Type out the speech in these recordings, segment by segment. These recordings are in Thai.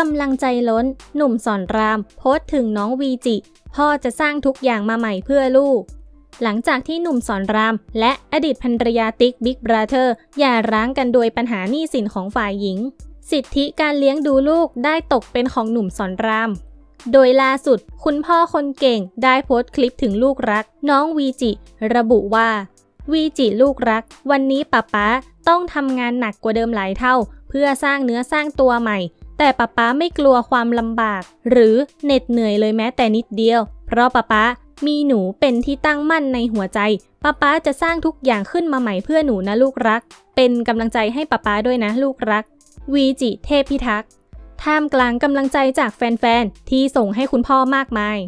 กำลังใจล้น หนุ่มสอนราม โพสต์ถึงน้องวีจิ พ่อจะสร้างทุกอย่างมาใหม่เพื่อลูก หลังจากที่หนุ่มสอนราม และอดีตภรรยาติ๊กบิ๊กบราเธอร์หย่าร้างกันโดยปัญหาหนี้สินของฝ่ายหญิง สิทธิการเลี้ยงดูลูกได้ตกเป็นของหนุ่มสอนราม โดยล่าสุด คุณพ่อคนเก่งได้โพสต์คลิปถึงลูกรัก น้องวีจิ ระบุว่าวีจิลูกรัก วันนี้ป๊าป๊าต้องทำงานหนักกว่าเดิมหลายเท่า เพื่อสร้างเนื้อสร้างตัวใหม่ แต่ป๊าป๊าไม่กลัวความลำบาก หรือเหน็ดเหนื่อยเลยแม้แต่นิดเดียว เพราะป๊าป๊ามีหนูเป็นที่ตั้งมั่นในหัวใจป๊าป๊าจะสร้างทุกอย่างขึ้นมาใหม่เพื่อหนูนะลูกรัก เป็นกำลังใจให้ป๊าป๊าด้วยนะลูกรัก วีจิเทพพิทักษ์ท่ามกลางกำลังใจจากแฟนๆ ที่ส่งให้คุณพ่อมากมาย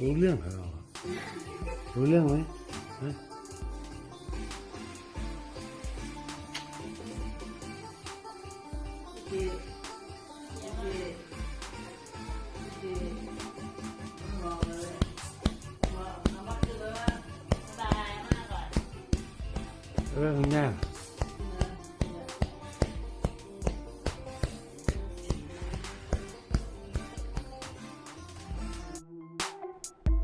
รู้เรื่องเหรอเรารู้เรื่องไหมฮะเรื่องง่าย